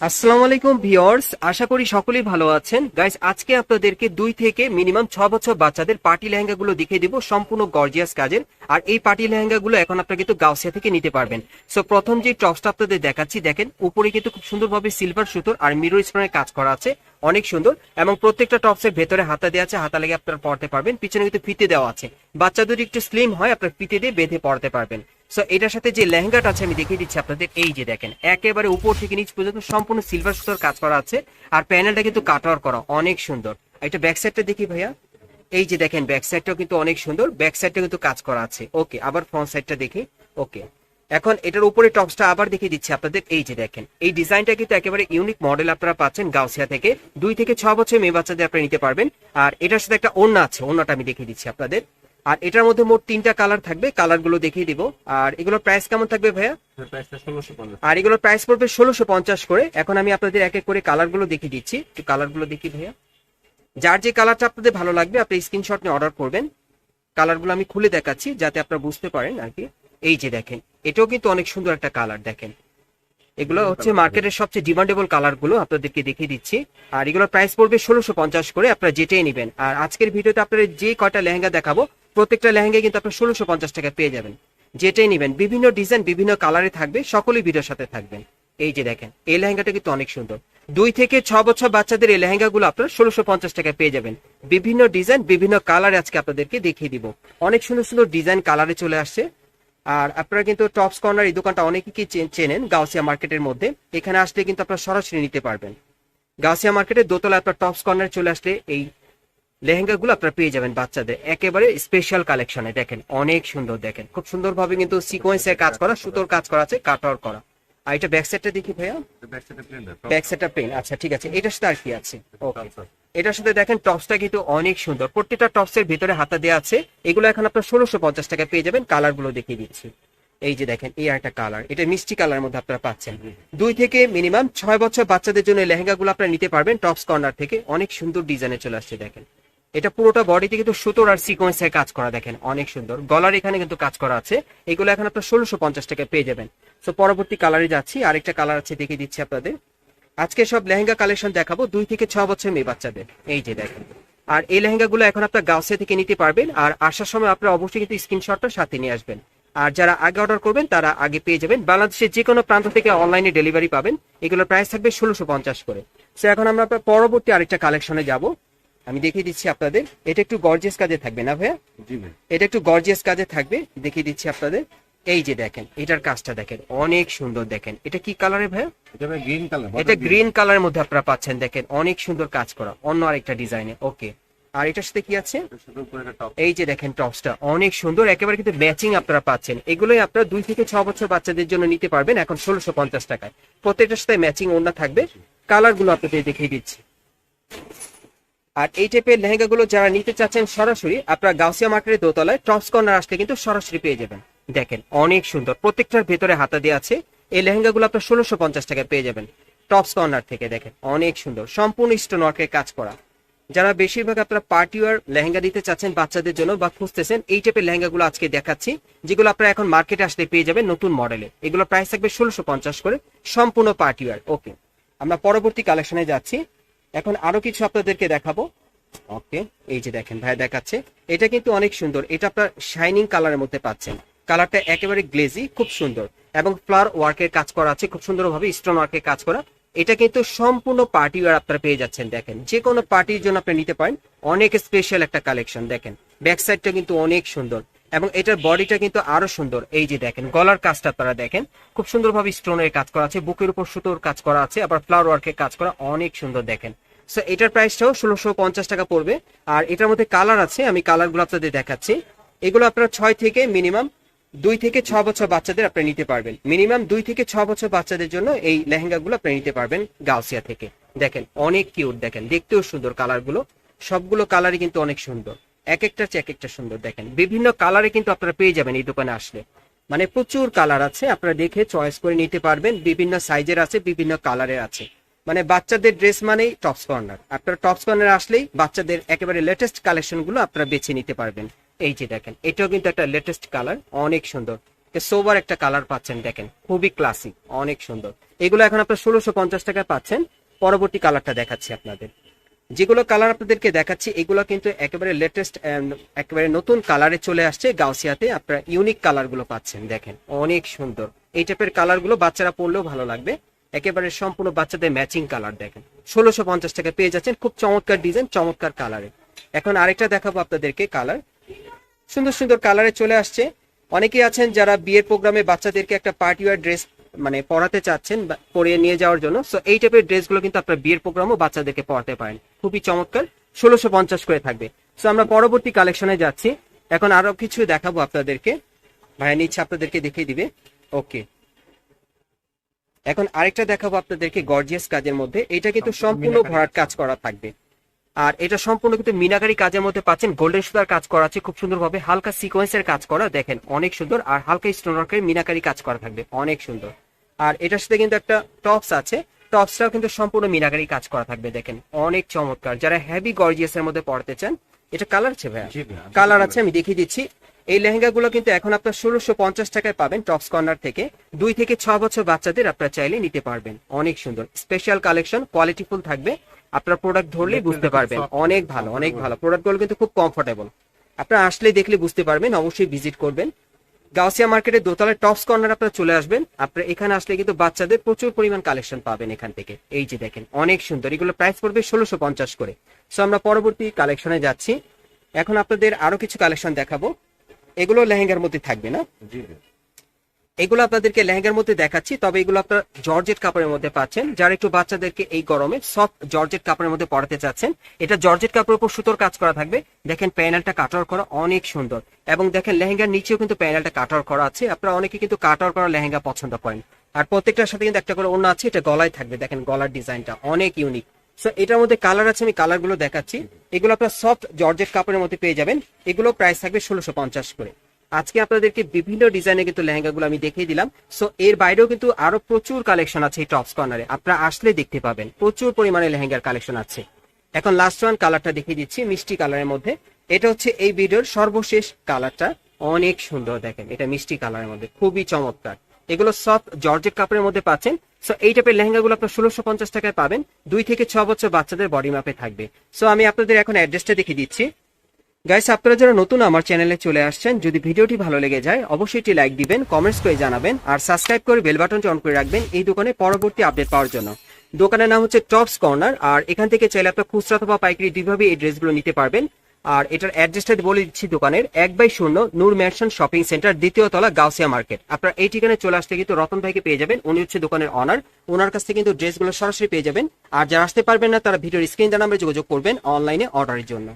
আসসালামু আলাইকুম, ভিউয়ার্স। আশা করি সকলেই ভালো আছেন। গাইস আজকে আপনাদেরকে দুই থেকে মিনিমাম ছ বছর বাচ্চাদের পার্টি লেহেঙ্গাগুলো দেখিয়ে দিব সম্পূর্ণ গর্জিয়াস কাজের। আর এই পার্টি লেহেঙ্গাগুলো এখন আপনারা কিন্তু গাউসিয়া থেকে নিতে পারবেন। সো প্রথম যে টপসটা আপনাদের দেখাচ্ছি, দেখেন, উপরে কিন্তু খুব সুন্দরভাবে সিলভার সুতোর আর মিরর স্টোনের কাজ করা আছে। অনেক সুন্দর। এবং প্রত্যেকটা টপসের ভেতরে হাতা দেওয়া আছে, হাতা লেগে আপনারা পড়তে পারবেন। পিছনে কিন্তু ফিতে দেওয়া আছে। বাচ্চাদের একটু স্লিম হয়, আপনার ফিতে দিয়ে বেঁধে পড়তে পারবেন। সো এটার সাথে যে লেহেঙ্গাটা আছে, আমি দেখিয়ে দিচ্ছি আপনাদের। এই যে দেখেন, একেবারে উপর থেকে নিচ পর্যন্ত সম্পূর্ণ সিলভার সুতোর কাজ করা আছে। আর প্যানেলটা কিন্তু কাটওয়ার করা, অনেক সুন্দর। এটা ব্যাক সাইডটা দেখি ভাইয়া। এই যে দেখেন ব্যাক সাইডটাও কিন্তু অনেক সুন্দর ব্যাক সাইডটা কিন্তু কাজ করা আছে। ওকে আবার ফ্রন্ট সাইডটা দেখি। ওকে এখন এটার উপরে টপসটা আবার দেখিয়ে দিচ্ছি আপনাদের। এই যে দেখেন, এই ডিজাইনটা কিন্তু একেবারে ইউনিক মডেল আপনারা পাচ্ছেন গাউসিয়া থেকে। দুই থেকে ছ বছর মেয়ে বাচ্চাদের আপনারা নিতে পারবেন। আর এটার সাথে একটা ওড়না আছে, ওড়নাটা আমি দেখিয়ে দিচ্ছি আপনাদের। আর এটার মধ্যে মোট তিনটা কালার থাকবে কালারগুলো দেখিয়ে দিব। আর এগুলোর প্রাইস কেমন থাকবে ভাইয়া? আর এগুলোর প্রাইস পড়বে ষোলোশো পঞ্চাশ করে। এখন আমি আপনাদের এক এক করে কালারগুলো দেখিয়ে দিচ্ছি। একটু কালারগুলো দেখি ভাইয়া। যার যে কালারটা আপনাদের ভালো লাগবে আপনি স্ক্রিনশট নিয়ে অর্ডার করবেন। কালারগুলো আমি খুলে দেখাচ্ছি যাতে আপনারা বুঝতে পারেন আর কি। এই যে দেখেন এটাও কিন্তু অনেক সুন্দর একটা কালার দেখেন। এগুলো হচ্ছে মার্কেটের সবচেয়ে ডিমান্ডেবল কালারগুলো আপনাদেরকে দেখিয়ে দিচ্ছি। আর এগুলোর প্রাইস পড়বে ষোলোশো পঞ্চাশ করে আপনারা যেটাই নেবেন। আর আজকের ভিডিওতে আপনারা যে কয়টা লেহেঙ্গা দেখাবো প্রত্যেকটা লেহেঙ্গা কিন্তু আপনার ষোলোশো পঞ্চাশ টাকা পেয়ে যাবেন। যেটাই নেবেন, বিভিন্ন ডিজাইন, বিভিন্ন কালারে থাকবে, সকলেই ভিডিওর সাথে থাকবেন। এই যে দেখেন, এই লেহেঙ্গাটা কিন্তু অনেক সুন্দর। দুই থেকে ছ বছর বাচ্চাদের এই লেহেঙ্গাগুলো আপনার ষোলোশো পঞ্চাশ টাকায় পেয়ে যাবেন। বিভিন্ন ডিজাইন, বিভিন্ন কালারে আজকে আপনাদেরকে দেখিয়ে দিব। অনেক সুন্দর সুন্দর ডিজাইন কালারে চলে আসছে। আর আপনারা কিন্তু টপস কর্নার, এই দোকানটা অনেকেই চেনেন, গাউসিয়া মার্কেটের মধ্যে। এখানে আসলে কিন্তু আপনারা সরাসরি নিতে পারবেন। গাউসিয়া মার্কেটের দোতলা আপনার টপস কর্নার চলে আসলে এই লেহেঙ্গাগুলো আপনারা পেয়ে যাবেন বাচ্চাদের। একেবারে স্পেশাল কালেকশনে দেখেন অনেক সুন্দর দেখেন। খুব সুন্দরভাবে কিন্তু সিকোয়েন্সে কাজ করা সুতোর কাজ করা আছে কাটার করা। আর এটা ব্যাক সাইডটা দেখি ভাইয়া? ব্যাক সাইডে প্লেন ব্যাক সাইডটা পেন আচ্ছা ঠিক আছে। এটার সাথে আর কি আছে? ওকে এটার সাথে দেখেন টপসটা কিন্তু অনেক সুন্দর। প্রত্যেকটা টপসের ভিতরে হাতা দেওয়া আছে। এগুলো এখন আপনার ষোলোশো পঞ্চাশ টাকা পেয়ে যাবেন। কালারগুলো দেখিয়ে দিচ্ছি। এই যে দেখেন এই একটা কালার এটা মিষ্টি কালার মধ্যে আপনারা পাচ্ছেন। দুই থেকে মিনিমাম ছয় বছর বাচ্চাদের জন্য লেহেঙ্গা গুলো আপনারা নিতে পারবেন টপস কর্নার থেকে। অনেক সুন্দর ডিজাইনে চলে আসছে দেখেন। এটা পুরোটা বডিতে কিন্তু সুতোর আর সিকোয়েন্সের কাজ করা দেখেন, অনেক সুন্দর। গলার এখানে কিন্তু কাজ করা আছে। এগুলো এখন আপনার ষোলোশো পঞ্চাশ টাকা পেয়ে যাবেন। তো পরবর্তী কালারে যাচ্ছি। আরেকটা কালার আছে, দেখিয়ে দিচ্ছি আপনাদের। আজকে সব লেহেঙ্গা কালেকশন দেখাবো। দুই থেকে ছ বছর মেয়ে বাচ্চাদের। এই যে দেখেন। আর এই লেহেঙ্গাগুলো এখন আপনার গাউসে থেকে নিতে পারবেন। আর আসার সময় আপনারা অবশ্যই কিন্তু স্ক্রিনশটটা সাথে নিয়ে আসবেন। আর যারা আগে অর্ডার করবেন, তারা আগে পেয়ে যাবেন। বাংলাদেশের যে কোনো প্রান্ত থেকে অনলাইনে ডেলিভারি পাবেন। এগুলোর প্রাইস থাকবে ষোলোশো পঞ্চাশ করে। সো এখন আমরা পরবর্তী আরেকটা কালেকশনে যাব। আমি দেখিয়ে দিচ্ছি আপনাদের। এটা একটু গর্জিয়াস কাজে থাকবে না ভাইয়া? এটা একটু গর্জিয়াস কাজে থাকবে। দেখিয়ে দিচ্ছি আপনাদের। এই যে দেখেন এটার কাজটা দেখেন অনেক সুন্দর দেখেন। এটা কি কালারে ভাইয়া? গ্রিন কালার এটা গ্রিন কালারের মধ্যে আপনারা পাচ্ছেন দেখেন অনেক সুন্দর কাজ করা। অন্য আরেকটা ডিজাইনে ওকে আর এটার সাথে কি আছে? এই যে দেখেন টপসটা অনেক সুন্দর। একেবারে কিন্তু ম্যাচিং আপনারা পাচ্ছেন। এগুলোই আপনারা দুই থেকে ছ বছর বাচ্চাদের জন্য নিতে পারবেন এখন ষোলোশো পঞ্চাশ টাকায়। প্রত্যেকটার সাথে ম্যাচিং ওড়না থাকবে। কালারগুলো আপনাদের দেখিয়ে দিচ্ছি। আর এই টাইপের লেহেঙ্গা গুলো যারা নিতে চাচ্ছেন সরাসরি, আপনারা গাউসিয়া মার্কেটের দোতলায় টপস কর্নার আসলে কিন্তু সরাসরি পেয়ে যাবেন। দেখেন, অনেক সুন্দর। প্রত্যেকটার ভেতরে হাতা দেওয়া আছে। এই লেহেঙ্গা গুলো আপনার ষোলোশো পঞ্চাশ টাকায় পেয়ে যাবেন। টপস কর্নার থেকে, দেখেন, অনেক সুন্দর। সম্পূর্ণ স্টোন ওয়ার্কের কাজ করা। যারা বেশিরভাগ আপনারা পার্টি ওয়ার লেহেঙ্গা দিতে চাচ্ছেন বাচ্চাদের জন্য বা খুঁজতেছেন, এই টাইপের লেহেঙ্গাগুলো আজকে দেখাচ্ছি, যেগুলো আপনারা এখন মার্কেটে আসলে পেয়ে যাবেন নতুন মডেলে এগুলো প্রাইস থাকবে ষোলোশো পঞ্চাশ করে, সম্পূর্ণ পার্টি ওয়ার ওকে আমরা পরবর্তী কালেকশনে যাচ্ছি। এখন আরও কিছু আপনাদেরকে দেখাবো। ওকে, এই যে দেখেন, ভাই দেখাচ্ছে। এটা কিন্তু অনেক সুন্দর। এটা আপনার শাইনিং কালারের মধ্যে পাচ্ছেন। কালারটা একেবারে গ্লেজি খুব সুন্দর। এবং ফ্লাওয়ার ওয়ার্কের কাজ করা আছে, খুব সুন্দর সুন্দরভাবে স্টোন ওয়ার্কের কাজ করা। এটা কিন্তু সম্পূর্ণ পার্টি ওয়ার আপনারা পেয়ে যাচ্ছেন, দেখেন। যে কোনো পার্টির জন্য আপনি নিতে পারেন। অনেক স্পেশাল একটা কালেকশন দেখেন। ব্যাক সাইডটা কিন্তু অনেক সুন্দর। এবং এটার বডিটা কিন্তু আরও সুন্দর। এই যে দেখেন, গলার কাজটা আপনারা দেখেন। খুব সুন্দরভাবে স্টোনের কাজ করা আছে। বুকের উপর সুতোর কাজ করা আছে। আবার ফ্লাওয়ার ওয়ার্কের কাজ করা, অনেক সুন্দর দেখেন। সো এটার প্রাইসটাও ষোলোশো পঞ্চাশ টাকা পড়বে। আর এটার মধ্যে কালার আছে, আমি কালারগুলো আপনাদের দেখাচ্ছি। এগুলো আপনারা ছয় থেকে মিনিমাম দুই থেকে ছ বছর বাচ্চাদের আপনি নিতে পারবেন। মিনিমাম দুই থেকে ছ বছর বাচ্চাদের জন্য এই লেহেঙ্গাগুলো আপনি নিতে পারবেন গাউসিয়া থেকে। দেখেন, অনেক কিউট দেখেন, দেখতেও সুন্দর কালারগুলো সবগুলো কালারই কিন্তু অনেক সুন্দর। এক একটা চেয়ে এক একটা সুন্দর, দেখেন। বিভিন্ন কালারে কিন্তু আপনারা পেয়ে যাবেন এই দোকানে আসলে। মানে প্রচুর কালার আছে, আপনারা দেখে চয়েস করে নিতে পারবেন। বিভিন্ন সাইজের আছে, বিভিন্ন কালারের আছে। মানে বাচ্চাদের ড্রেস মানেই টপস কর্নার আপনারা টপস কর্নার আসলেই বাচ্চাদের একেবারে লেটেস্ট কালেকশনগুলো আপনারা বেছে নিতে পারবেন। এই যে দেখেন, এটাও কিন্তু একটা লেটেস্ট কালার অনেক সুন্দর। সোবার একটা কালার পাচ্ছেন, দেখেন, খুবই ক্লাসিক অনেক সুন্দর। এগুলো এখন আপনার ষোলোশো পঞ্চাশ টাকায় পাচ্ছেন। পরবর্তী কালারটা দেখাচ্ছি আপনাদের। যেগুলো কালার আপনাদেরকে দেখাচ্ছি, এগুলো কিন্তু একেবারে লেটেস্ট একেবারে নতুন কালারে চলে আসছে গাউসিয়াতে। আপনারা ইউনিক কালারগুলো পাচ্ছেন, দেখেন, অনেক সুন্দর। এই টাইপের কালারগুলো বাচ্চারা পরলেও ভালো লাগবে। একেবারে সম্পূর্ণ বাচ্চাদের ম্যাচিং কালার দেখেন। ষোলোশো পঞ্চাশ টাকা পেয়ে যাচ্ছেন খুব চমৎকার ডিজাইন চমৎকার কালারে এখন আরেকটা দেখাবো আপনাদেরকে কালার সুন্দর সুন্দর কালারে চলে আসছে। অনেকেই আছেন যারা বিয়ের প্রোগ্রামে বাচ্চাদেরকে একটা পার্টি ওয়ার ড্রেস মানে পড়াতে চাচ্ছেন বা পরিয়ে নিয়ে যাওয়ার জন্য। সো এই টাইপের ড্রেসগুলো কিন্তু আপনার বিয়ের প্রোগ্রামও বাচ্চাদেরকে পড়াতে পারেন। খুবই চমৎকার। ষোলোশো পঞ্চাশ করে থাকবে। সো আমরা পরবর্তী কালেকশনে যাচ্ছি। এখন আরও কিছু দেখাবো আপনাদেরকে। ভাইয়া নিচ্ছে, আপনাদেরকে দেখিয়ে দিবে। ওকে এখন আরেকটা দেখাবো আপনাদেরকে গর্জিয়াস কাজের মধ্যে। এটা কিন্তু সম্পূর্ণ ভরাট কাজ করা থাকবে। আর এটা সম্পূর্ণ কিন্তু মিনাকারি কাজের মধ্যে পাচ্ছেন। গোল্ডেন সুতার কাজ করা আছে খুব সুন্দরভাবে হালকা সিকোয়েন্সের কাজ করা দেখেন অনেক সুন্দর। আর হালকা স্টোন ওয়ার্কের মিনাকারি কাজ করা থাকবে অনেক সুন্দর। আর এটার সাথে কিন্তু একটা টপস আছে। টপসটাও কিন্তু সম্পূর্ণ মিনাকারি কাজ করা থাকবে দেখেন অনেক চমৎকার। যারা হেভি গর্জিয়াস এর মধ্যে পড়তে চান এটা কালার আছে ভাইয়া। কালার আছে আমি দেখিয়ে দিচ্ছি। এই লেহেঙ্গা গুলো কিন্তু এখন আপনার ষোলোশো পঞ্চাশ টাকায় পাবেন টপস কর্নার থেকে। দুই থেকে ছ বছর বাচ্চাদের আপনারা চাইলে নিতে পারবেন। অনেক সুন্দর। স্পেশাল কালেকশন কোয়ালিটিফুল থাকবে। আপনার প্রোডাক্ট ধরলেই বুঝতে পারবেন। অনেক ভালো অনেক ভালো। প্রোডাক্টগুলো কিন্তু খুব কমফোর্টেবল আপনারা আসলে দেখলে বুঝতে পারবেন অবশ্যই ভিজিট করবেন। গাউসিয়া মার্কেটের দোতলায় টপস কর্নার আপনারা চলে আসবেন। আপনারা এখানে আসলে কিন্তু বাচ্চাদের প্রচুর পরিমাণ কালেকশন পাবেন এখান থেকে। এই যে দেখেন অনেক সুন্দর। এগুলো প্রাইস পড়বে ষোলোশো পঞ্চাশ করে। সো আমরা পরবর্তী কালেকশনে যাচ্ছি। এখন আপনাদের আরও কিছু কালেকশন দেখাবো। এগুলো লেহেঙ্গার মধ্যে থাকবে না? এগুলো আপনাদেরকে লেহেঙ্গার মধ্যে দেখাচ্ছি তবে এগুলো আপনার জর্জেট কাপড়ের মধ্যে পাচ্ছেন। যারা একটু বাচ্চাদেরকে এই গরমে সফট জর্জেট কাপড়ের মধ্যে পড়াতে চাচ্ছেন এটা জর্জেট কাপড়ের উপর সুতোর কাজ করা থাকবে। দেখেন প্যানেলটা কাটার করা অনেক সুন্দর। এবং দেখেন লেহেঙ্গার নিচেও কিন্তু প্যানেলটা কাটার করা আছে। আপনারা অনেকে কিন্তু কাটার করা লেহেঙ্গা পছন্দ করেন। আর প্রত্যেকটার সাথে কিন্তু একটা করে অন্য আছে এটা গলায় থাকবে। দেখেন গলার ডিজাইনটা অনেক ইউনিক। সো এটার মধ্যে কালার আছে, আমি কালারগুলো দেখাচ্ছি। এগুলো আপনার সফট জর্জেট কাপড়ের মধ্যে পেয়ে যাবেন। এগুলো প্রাইস থাকবে ষোলোশো পঞ্চাশ করে। আজকে আপনাদেরকে বিভিন্ন ডিজাইনে কিন্তু লেহেঙ্গাগুলো আমি দেখিয়ে দিলাম। সো এর বাইরেও কিন্তু আরও প্রচুর কালেকশন আছে এই টপস কর্নারে আপনারা আসলে দেখতে পাবেন, প্রচুর পরিমাণে লেহেঙ্গার কালেকশন আছে। এখন লাস্ট ওয়ান কালারটা দেখিয়ে দিচ্ছি, মিষ্টি কালারের মধ্যে। এটা হচ্ছে এই ভিডিওর সর্বশেষ কালারটা অনেক সুন্দর দেখেন, এটা মিষ্টি কালারের মধ্যে, খুবই চমৎকার। এগুলো সফট জর্জেট কাপড়ের মধ্যে পাচ্ছেন। সো এই টাইপের লেহেঙ্গাগুলো আপনার ষোলোশো পঞ্চাশ টাকায় পাবেন। দুই থেকে ছ বছর বাচ্চাদের বডি মাপে থাকবে। সো আমি আপনাদের এখন অ্যাড্রেসটা দেখিয়ে দিচ্ছি। গাইস আপনারা যারা নতুন আমার চ্যানেলে চলে আসছেন, যদি ভিডিওটি ভালো লেগে যায়, অবশ্যই একটি লাইক দিবেন কমেন্টস করে জানাবেন, আর সাবস্ক্রাইব করে বেল বাটনটি অন করে রাখবেন এই দোকানে পরবর্তী আপডেট পাওয়ার জন্য। দোকানের নাম হচ্ছে টপস কর্নার আর এখান থেকে চাইলে আপনার খুচরা অথবা পাইকারি দুইভাবে এই ড্রেসগুলো নিতে পারবেন। আর এটার অ্যাড্রেসটা বলে দিচ্ছি দোকানের এক বাই শূন্য নূর ম্যানশন শপিং সেন্টার দ্বিতীয় তলা গাউসিয়া মার্কেট আপনার এই ঠিকানায় চলে আসতে কিন্তু রতন ভাইকে পেয়ে যাবেন। উনি হচ্ছে দোকানের অনার ওনার কাছ থেকে কিন্তু ড্রেসগুলো সরাসরি পেয়ে যাবেন। আর যারা আসতে পারবেন না, তারা ভিডিওর স্ক্রিন নাম্বারে যোগাযোগ করবেন অনলাইনে অর্ডারের জন্য।